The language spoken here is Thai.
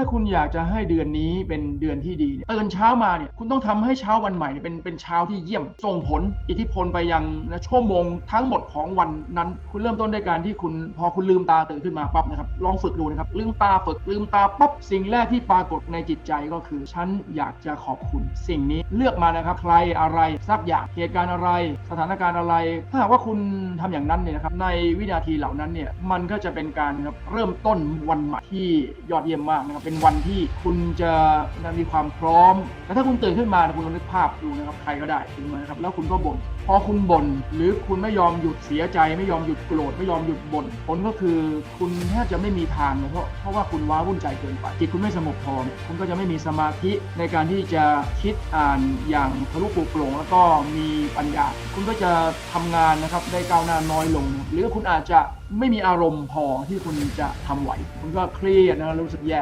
ถ้าคุณอยากจะให้เดือนนี้เป็นเดือนที่ดีเนี่ยตื่นเช้ามาเนี่ยคุณต้องทำให้เช้าวันใหม่เนี่ยเป็นเป็นเช้าที่เยี่ยม ส่งผลอิทธิพลไปยังนะชั่วโมงทั้งหมดของวันนั้น คุณเริ่มต้นด้วยการที่คุณพอคุณลืมตาตื่นขึ้นมาปั๊บนะครับลองฝึกดูนะครับลืมตาฝึกลืมตาปั๊บสิ่งแรกที่ปรากฏในจิตใจก็คือ ฉันอยากจะขอบคุณ สิ่งนี้เลือกมานะครับใครอะไรสักอย่างเหตุการณ์อะไร สถานการณ์อะไร ถ้าหากว่าคุณทำอย่างนั้นเนี่ยนะครับในวินาทีเหล่านั้นเนี่ยมันก็จะเป็นการนะครับเริ่มต้นวันใหม่ที่ยอดเยี่ยมมากนะครับเป็นวันที่คุณจะมีความพร้อมแต่ถ้าคุณตื่นขึ้นมาคุณลองนึกภาพดูนะครับใครก็ได้ถึงมานะครับแล้วคุณก็บ่นพอคุณบ่นหรือคุณไม่ยอมหยุดเสียใจ ไม่ยอมหยุดโกรธไม่ยอมหยุดบ่นผลก็คือคุณแทบจะไม่มีทางเลยเพราะเพราะว่าคุณว้าวุ่นใจเกินไปจิตคุณไม่สงบพอคุณก็จะไม่มีสมาธิในการที่จะคิดอ่านอย่างทะลุปลุกโปร่งแล้วก็มีปัญญา คุณก็จะทำงานนะครับได้ก้าวหน้าน้อยลง หรือคุณอาจจะไม่มีอารมณ์พอที่คุณจะทำไหว คุณก็เครียดนะรู้สึกแย่